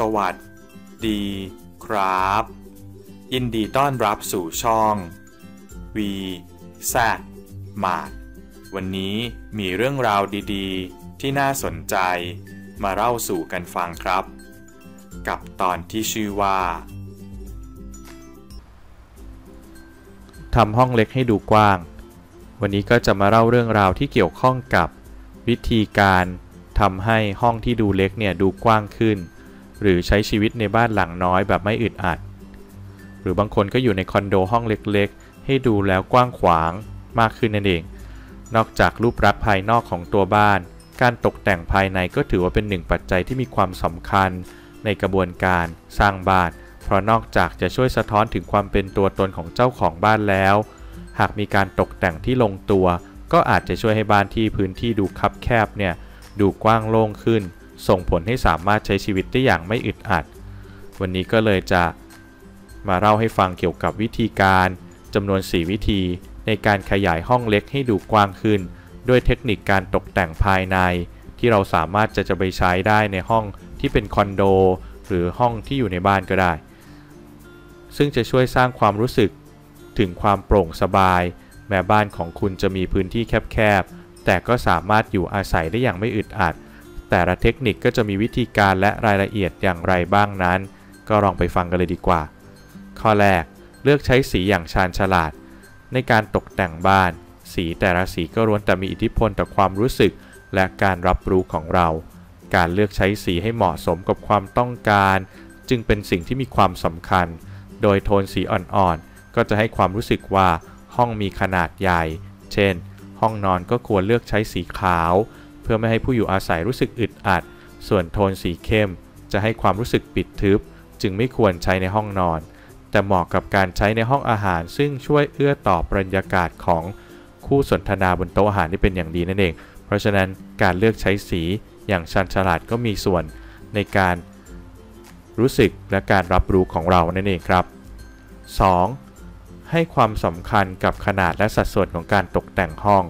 สวัสดีครับ ยินดีต้อนรับสู่ช่อง V Z มาดวันนี้มีเรื่องราวดีๆ ที่น่าสนใจมาเล่าสู่กันฟังครับ กับตอนที่ชื่อว่าทำห้องเล็กให้ดูกว้าง วันนี้ก็จะมาเล่าเรื่องราวที่เกี่ยวข้องกับวิธีการทำให้ห้องที่ดูเล็กเนี่ยดูกว้างขึ้น หรือใช้ชีวิตในบ้านหลังน้อยแบบไม่อึดอัด หรือบางคนก็อยู่ในคอนโดห้องเล็กๆ ให้ดูแล้วกว้างขวางมากขึ้นนั่นเอง นอกจากรูปลักษณ์ภายนอกของตัวบ้าน การตกแต่งภายในก็ถือว่าเป็นหนึ่งปัจจัยที่มีความสำคัญ ในกระบวนการสร้างบ้าน เพราะนอกจากจะช่วยสะท้อนถึงความเป็นตัวตนของเจ้าของบ้านแล้ว หากมีการตกแต่งที่ลงตัว ก็อาจจะช่วยให้บ้านที่พื้นที่ดูคับแคบเนี่ยดูกว้างโล่งขึ้น ส่งผลให้สามารถใช้ชีวิตได้อย่างไม่อึดอัด วันนี้ก็เลยจะมาเล่าให้ฟังเกี่ยวกับวิธีการจำนวน 4 วิธีในการขยายห้องเล็กให้ดูกว้างขึ้น ด้วยเทคนิคการตกแต่งภายใน ที่เราสามารถจะจะไปใช้ได้ในห้องที่เป็นคอนโดหรือห้องที่อยู่ในบ้านก็ได้ ซึ่งจะช่วยสร้างความรู้สึกถึงความโปร่งสบาย แม้บ้านของคุณจะมีพื้นที่แคบๆ แต่ก็สามารถอยู่อาศัยได้อย่างไม่อึดอัด แต่ละเทคนิคก็จะมีวิธีการและรายละเอียดอย่างไรบ้างนั้น ก็ลองไปฟังกันเลยดีกว่า ข้อแรก เลือกใช้สีอย่างชาญฉลาด ในการตกแต่งบ้าน สีแต่ละสีก็ล้วนแต่มีอิทธิพลต่อความรู้สึก และการรับรู้ของเรา การเลือกใช้สีให้เหมาะสมกับความต้องการ จึงเป็นสิ่งที่มีความสำคัญ โดยโทนสีอ่อนๆ ก็จะให้ความรู้สึกว่าห้องมีขนาดใหญ่ เช่น ห้องนอนก็ควรเลือกใช้สีขาว เพื่อไม่ให้ผู้อยู่อาศัยรู้สึกอึดอัด ส่วนโทนสีเข้ม จะให้ความรู้สึกปิดทึบ จึงไม่ควรใช้ในห้องนอน แต่เหมาะกับการใช้ในห้องอาหาร ซึ่งช่วยเอื้อต่อบรรยากาศของคู่สนทนาบนโต๊ะอาหารที่เป็นอย่างดีนั่นเอง เพราะฉะนั้นการเลือกใช้สีอย่างชันฉลาดก็มีส่วนในการรู้สึกและการรับรู้ของเรานั่นเองครับ 2. ให้ความสำคัญกับขนาดและสัดส่วนของการตกแต่งห้อง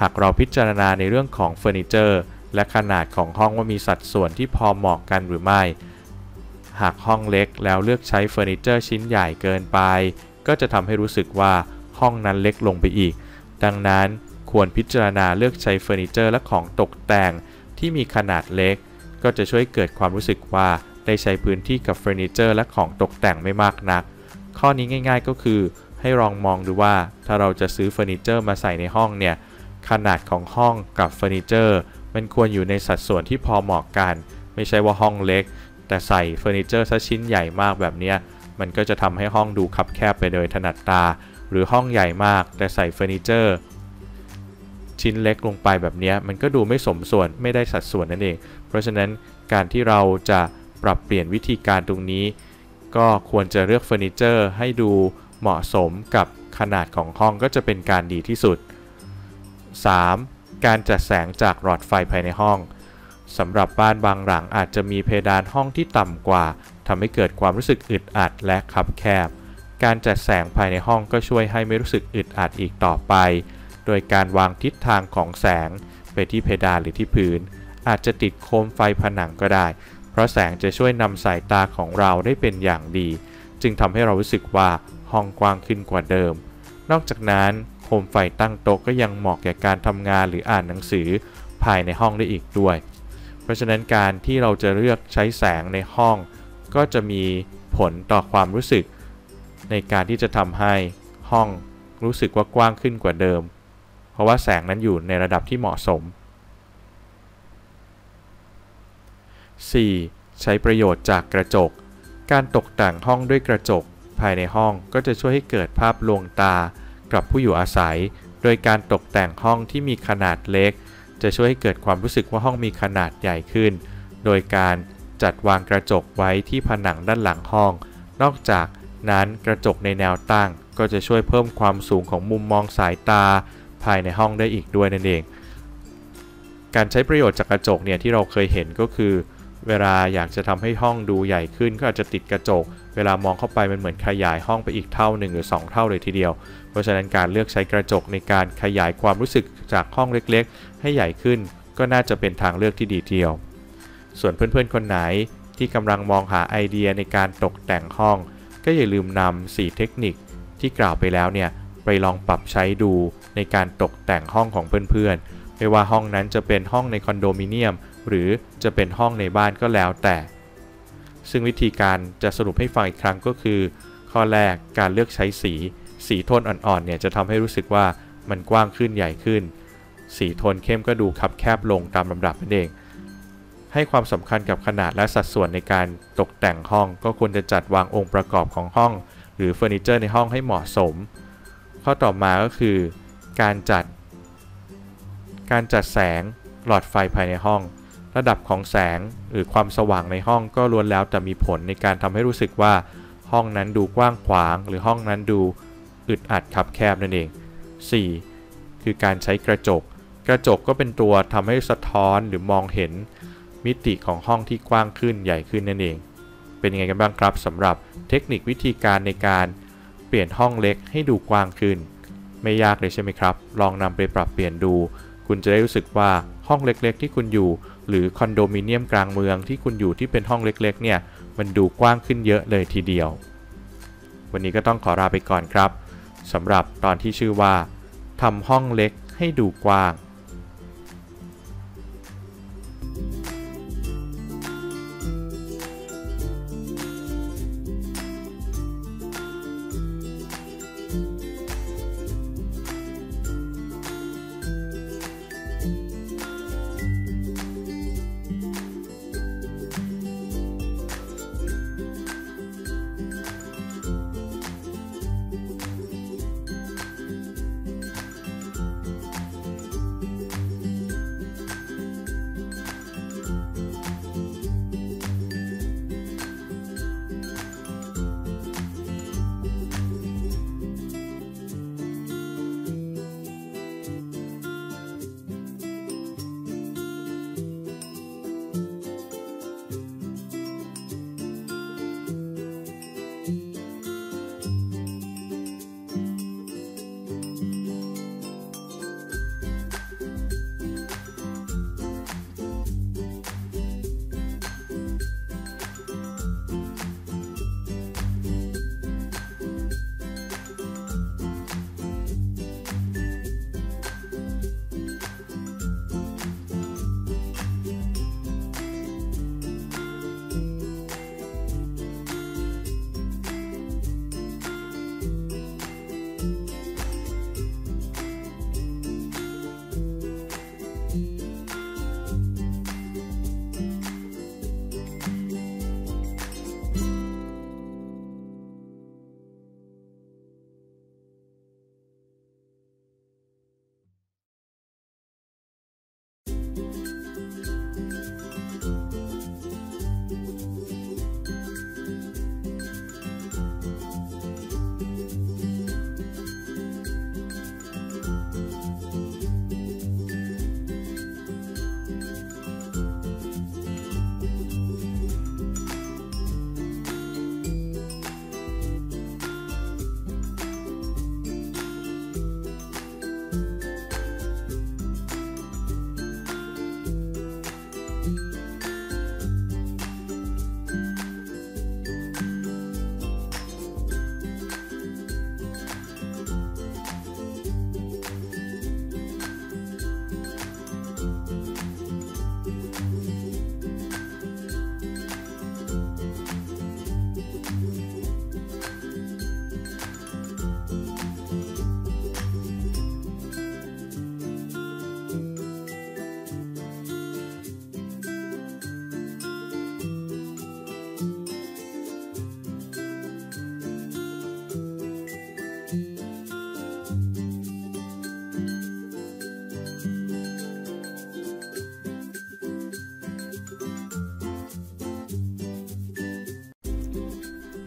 หากเราพิจารณาในเรื่องของเฟอร์นิเจอร์และขนาดของห้องว่ามีสัดส่วนที่พอเหมาะกันหรือไม่ หากห้องเล็กแล้วเลือกใช้เฟอร์นิเจอร์ชิ้นใหญ่เกินไป ก็จะทำให้รู้สึกว่าห้องนั้นเล็กลงไปอีก ดังนั้นควรพิจารณาเลือกใช้เฟอร์นิเจอร์และของตกแต่งที่มีขนาดเล็ก ก็จะช่วยเกิดความรู้สึกว่าได้ใช้พื้นที่กับเฟอร์นิเจอร์และของตกแต่งไม่มากนัก ข้อนี้ง่าย ๆ ก็คือ ให้ลองมองดูว่าถ้าเราจะซื้อเฟอร์นิเจอร์มาใส่ในห้องเนี่ย ขนาดของห้องกับเฟอร์นิเจอร์มันควรอยู่ในสัดส่วนที่พอเหมาะกัน ไม่ใช่ว่าห้องเล็ก แต่ใส่เฟอร์นิเจอร์ซะชิ้นใหญ่มากแบบนี้มันก็จะทำให้ห้องดูคับแคบไปโดยถนัดตา หรือห้องใหญ่มาก แต่ใส่เฟอร์นิเจอร์ชิ้นเล็กลงไปแบบนี้มันก็ดูไม่สมส่วนไม่ได้สัดส่วนนั่นเอง เพราะฉะนั้นการที่เราจะปรับเปลี่ยนวิธีการตรงนี้ ก็ควรจะเลือกเฟอร์นิเจอร์ให้ดูเหมาะสมกับขนาดของห้องก็จะเป็นการดีที่สุด 3. การจัดแสงจากหลอดไฟภายในห้องสำหรับบ้านบางหลังอาจจะมีเพดานห้องที่ต่ำกว่าทำให้เกิดความรู้สึกอึดอัดและคับแคบ การจัดแสงภายในห้องก็ช่วยให้ไม่รู้สึกอึดอัดอีกต่อไป โดยการวางทิศทางของแสงไปที่เพดานหรือที่พื้น อาจจะติดโคมไฟผนังก็ได้ เพราะแสงจะช่วยนำสายตาของเราได้เป็นอย่างดี จึงทำให้เรารู้สึกว่าห้องกว้างขึ้นกว่าเดิม นอกจากนั้น มไฟตั้งโต๊ะก็ยังเหมาะแก่การทำงานหรืออ่านหนังสือภายในห้องได้อีกด้วย เพราะฉะนั้นการที่เราจะเลือกใช้แสงในห้อง ก็จะมีผลต่อความรู้สึก ในการที่จะทำให้ห้องรู้สึกว่ากว้างขึ้นกว่าเดิม เพราะว่าแสงนั้นอยู่ในระดับที่เหมาะสม 4. ใช้ประโยชน์จากกระจก การตกแต่งห้องด้วยกระจกภายในห้องก็จะช่วยให้เกิดภาพลวงตา กับผู้อยู่อาศัย โดยการตกแต่งห้องที่มีขนาดเล็ก จะช่วยให้เกิดความรู้สึกว่าห้องมีขนาดใหญ่ขึ้น โดยการจัดวางกระจกไว้ที่ผนังด้านหลังห้อง นอกจากนั้นกระจกในแนวตั้งก็จะช่วยเพิ่มความสูงของมุมมองสายตา ภายในห้องได้อีกด้วยนั่นเอง การใช้ประโยชน์จากกระจกเนี่ยที่เราเคยเห็นก็คือ เวลาอยากจะทำให้ห้องดูใหญ่ขึ้นก็อาจจะติดกระจก เวลามองเข้าไปมันเหมือนขยายห้องไปอีกเท่าหนึ่งหรือ 2 เท่าเลยทีเดียว เพราะฉะนั้นการเลือกใช้กระจกในการขยายความรู้สึกจากห้องเล็กๆ ให้ใหญ่ขึ้น ก็น่าจะเป็นทางเลือกที่ดีทีเดียว ส่วนเพื่อนๆคนไหนที่กำลังมองหาไอเดียในการตกแต่งห้อง ก็อย่าลืมนำ4เทคนิคที่กล่าวไปแล้วเนี่ยไปลองปรับใช้ดูในการตกแต่งห้องของเพื่อนๆ ไม่ว่าห้องนั้นจะเป็นห้องในคอนโดมิเนียม หรือจะเป็นห้องในบ้านก็แล้วแต่ ซึ่งวิธีการจะสรุปให้ฟังอีกครั้งก็คือ ข้อแรกการเลือกใช้สี สีโทนอ่อนๆเนี่ยจะทำให้รู้สึกว่ามันกว้างขึ้นใหญ่ขึ้น สีโทนเข้มก็ดูคับแคบลงตามลำดับนั่นเอง ให้ความสำคัญกับขนาดและสัดส่วนในการตกแต่งห้อง ก็ควรจะจัดวางองค์ประกอบของห้อง หรือเฟอร์นิเจอร์ในห้องให้เหมาะสม ข้อต่อมาก็คือ การจัด การจัดแสงหลอดไฟภายในห้อง ระดับของแสงหรือความสว่างในห้องก็ล้วนแล้วแต่มีผลในการทำให้รู้สึกว่าห้องนั้นดูกว้างขวาง หรือห้องนั้นดูอึดอัดคับแคบนั่นเอง 4. คือการใช้กระจก กระจกก็เป็นตัวทำให้สะท้อนหรือมองเห็นมิติของห้องที่กว้างขึ้นใหญ่ขึ้นนั่นเอง เป็นยังไงกันบ้างครับสำหรับเทคนิควิธีการในการเปลี่ยนห้องเล็กให้ดูกว้างขึ้น ไม่ยากเลยใช่ไหมครับ ลองนำไปปรับเปลี่ยนดู คุณจะได้รู้สึกว่าห้องเล็กๆ ที่คุณอยู่ หรือคอนโดมิเนียมกลางเมืองที่คุณอยู่ที่เป็นห้องเล็กๆเนี่ยมันดูกว้างขึ้นเยอะเลยทีเดียว วันนี้ก็ต้องขอลาไปก่อนครับสำหรับตอนที่ชื่อว่าทำห้องเล็กให้ดูกว้าง